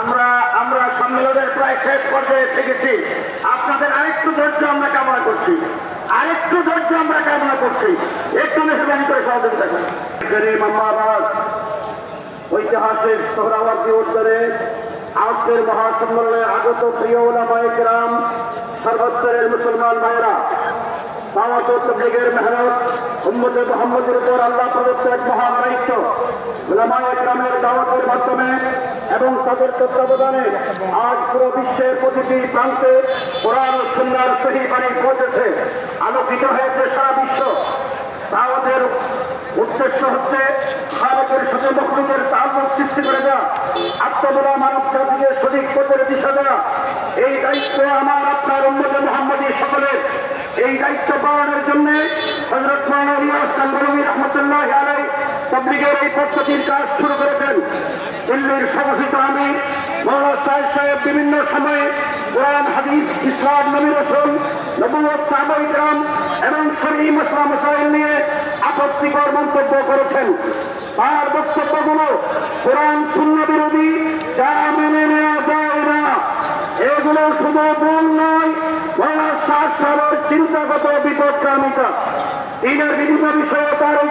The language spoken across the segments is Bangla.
আমরা আমরা সম্মেলনের প্রায় শেষ পর্যায়ে এসে গেছি। আপনাদের আরেকটু ধৈর্য আমরা কামনা করছি। আরেকটু ধৈর্য আমরা কামনা করছি। একটু মেহরবানি করে সহযোগিতা গরিব ঐতিহাসিক সোহরাওয়ার্দী উত্তরে আজকের মহাসম্মেলনে আগত প্রিয় ওলামায়ে কেরাম, সর্বস্তরের মুসলমান ভাইরা ও তবলিগের মেহনত উম্মতে মোহাম্মদের উপর আল্লাহ এক মহান দায়িত্ব কেরামের দাওয়াতের মাধ্যমে এবং তাদের তত্ত্বাবধানে আজ পুরো বিশ্বের প্রতিটি প্রান্তে কোরআন সুন্দর সহি বাণী পৌঁছেছে। আলোকিত হয়েছে সারা বিশ্ব। দাওয়াতের উদ্দেশ্য হচ্ছে ভারতের সাথে মখলুকের তালুক সৃষ্টি করে দেওয়া। আত্মবলা মানব জাতিকে সঠিক পথের দিশা দেওয়া। এই দায়িত্ব আমার, আপনার উন্মতে মোহাম্মদী সকলের। এই দায়িত্ব পালনের জন্য হজরত মানবিয়াস কান্দরবী রহমতুল্লাহ আলাই পাবলিকের এই পদ্ধতির কাজ শুরু করেছেন। দিল্লির সমস্ত আমি মৌলানা সাহেব সাহেব, বিভিন্ন সময়ে কোরআন, হাদিস, ইসলাম, নবী রসুল নবুয়ত সাহাবাই গ্রাম এবং শরীর মশলা মশাইল নিয়ে আপত্তিকর মন্তব্য করেছেন। তার বক্তব্যগুলো কোরআন শূন্য বিরোধী, যা মেনে নেওয়া যায় না, এগুলো শুধু ভুল নয় বাংলা ষাট সালের চিন্তাগত বিপদকামিতা দিনের বিভিন্ন বিষয়ে তার এই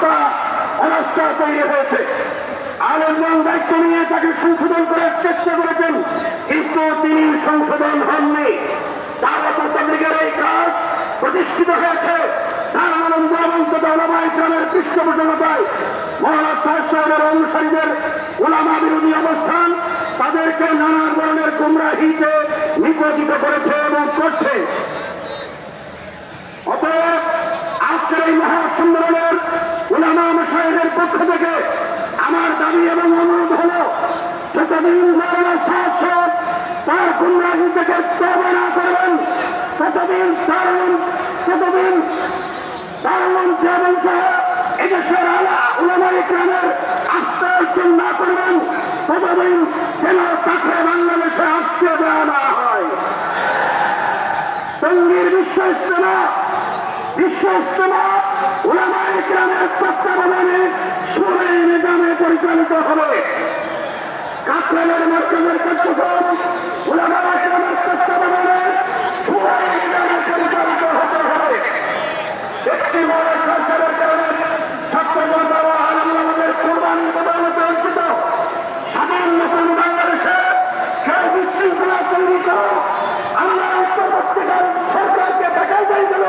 আস্থা অনাস্থা তৈরি হয়েছে। আলেমগঞ্জ দায়িত্ব নিয়ে তাকে সংশোধন করার চেষ্টা করেছেন, কিন্তু তিনি সংশোধন হননি। তার তাবলিগের এই কাজ প্রতিষ্ঠিত হয়েছে। তার আনন্দ এবং ওলামা ইসলামের পৃষ্ঠপোষকতায় মহারাজ সাহেব সাহেবের অনুসারীদের ওলামা বিরোধী অবস্থান তাদেরকে নানা ধরনের গুমরাহিতে নিপতিত করেছে এবং করছে অতএব আজকের এই মহাসম্মেলনের মশাইদের পক্ষ থেকে আমার দাবি এবং অনুরোধ হল, যতদিন মৌলানা সাহেব সাহেব তার গুমরাহি থেকে তবে না করবেন, ততদিন দারুণ ততদিন দারুণ দেবন সহ এদেশের আলা উলামা ইকরামের আস্থা অর্জন না করবেন, ততদিন যেন তাকে বাংলাদেশে আশ্রয় দেওয়া না হয়। টঙ্গীর বিশ্ব ইস্তেমা বিশ্ব ইস্তেমা ওলামা ইকরামের তত্ত্বাবধানে সুরে নিজামে পরিচালিত হবে। কাকরালের মাধ্যমের কার্যক্রম ওলামা ইকরামের তত্ত্বাবধানে সুরে নিজামে পরিচালিত হতে হবে। একটি বড় সরকারের কারণে ছাত্র জনতা ও আলম আমাদের কোরবানির বদলতে অর্জিত সামান্য কোনো বাংলাদেশে কেউ বিশৃঙ্খলা তৈরি করো আমরা উত্তরবর্তীকাল সরকারকে দেখাই যাই গেল।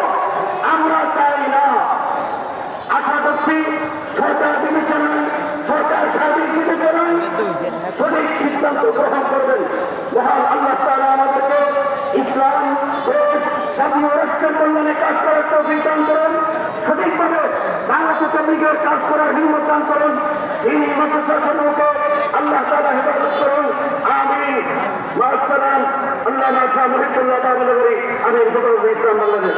জাতীয় রাষ্ট্রের কল্যাণে কাজ করার তো দান করেন। সঠিকভাবে বাংলাদেশ তবলিগের কাজ করার হিম্মত দান করেন। এই মাদ্রাসা সমূহকে আল্লাহ তালা হেফাজত করুন। আমি আসসালাম। আল্লাহ মাসা মহিবুল্লাহ আমি ইসলাম বাংলাদেশ।